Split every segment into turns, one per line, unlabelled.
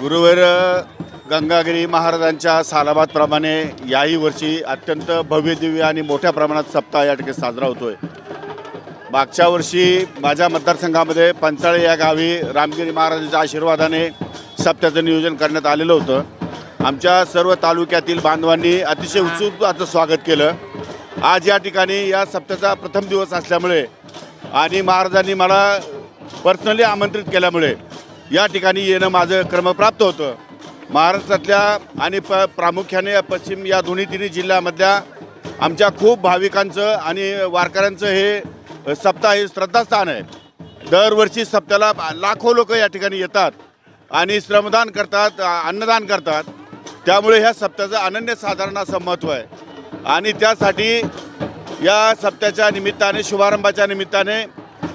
गुरुवर गंगागिरी महाराजांच्या सालाबादप्रमाणे याही वर्षी अत्यंत भव्य दिव्य आणि मोठ्या प्रमाणात सप्ताह या ठिकाणी साजरा होतोय. मागच्या वर्षी माझ्या मतदारसंघामध्ये पंचाळे या गावी रामगिरी महाराजांच्या आशीर्वादाने सप्त्याचं नियोजन करण्यात आलेलं होतं. आमच्या सर्व तालुक्यातील बांधवांनी अतिशय उत्सुकताचं स्वागत केलं. आज या ठिकाणी या सप्त्याचा प्रथम दिवस असल्यामुळे आणि महाराजांनी मला पर्सनली आमंत्रित केल्यामुळे या ठिकाणी येणं माझं क्रमप्राप्त होतं. महाराष्ट्रातल्या आणि प प्रामुख्याने पश्चिम या दोन्ही तिन्ही जिल्ह्यामधल्या आमच्या खूप भाविकांचं आणि वारकऱ्यांचं हे सप्ताह हे श्रद्धास्थान आहे. दरवर्षी सप्त्याला लाखो लोक या ठिकाणी येतात आणि श्रमदान करतात अन्नदान करतात. त्यामुळे ह्या सप्त्याचं अनन्यसाधारण असं महत्त्व आहे. आणि त्यासाठी या सप्त्याच्या निमित्ताने शुभारंभाच्या निमित्ताने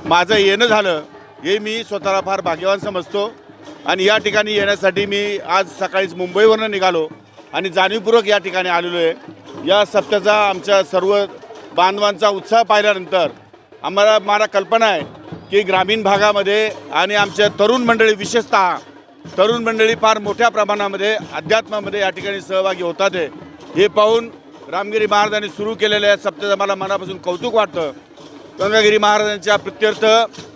माझं येणं झालं. हे मी स्वतःला फार भाग्यवान समजतो आणि या ठिकाणी येण्यासाठी मी आज सकाळीच मुंबईवरनं निघालो आणि जाणीवपूर्वक या ठिकाणी आलेलो आहे. या सप्त्याचा आमच्या सर्व बांधवांचा उत्साह पाहिल्यानंतर आम्हाला मला कल्पना आहे की ग्रामीण भागामध्ये आणि आमच्या तरुण मंडळी विशेषतः तरुण मंडळी फार मोठ्या प्रमाणामध्ये अध्यात्मामध्ये या ठिकाणी सहभागी होतात आहे. हे पाहून रामगिरी महाराजांनी सुरू केलेल्या या सप्त्याचं मला मनापासून कौतुक वाटतं. गंगागिरी महाराजांच्या प्रत्यर्थ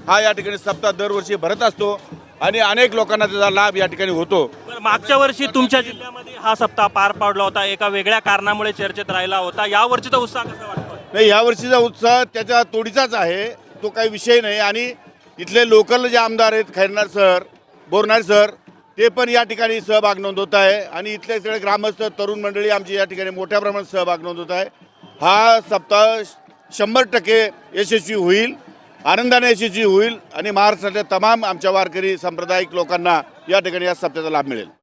हा या ठिकाणी सप्ताह दरवर्षी भरत असतो आणि अनेक लोकांना त्याचा लाभ या ठिकाणी होतो.
बरं, मागच्या वर्षी तुमच्या जिल्ह्यामध्ये हा सप्ताह पार पाडला होता एका वेगळ्या कारणामुळे चर्चेत राहिला होता. या वर्षीचा उत्साह कसा वाटतोय?
नाही यावर्षीचा उत्साह त्याच्या तोडीचाच आहे तो काही विषय नाही. आणि इथले लोकल जे आमदार आहेत खैरनार सर बोरनार सर ते पण या ठिकाणी सहभाग नोंदवत आहे. आणि इथले सगळे ग्रामस्थ तरुण मंडळी आमची या ठिकाणी मोठ्या प्रमाणात सहभाग नोंदवत आहे. हा सप्ताह शंभर टक्के यशस्वी होईल. आनंदाने यशस्वी होईल आणि महाराष्ट्रातल्या तमाम आमच्या वारकरी सांप्रदायिक लोकांना या ठिकाणी या सप्त्याचा लाभ मिळेल.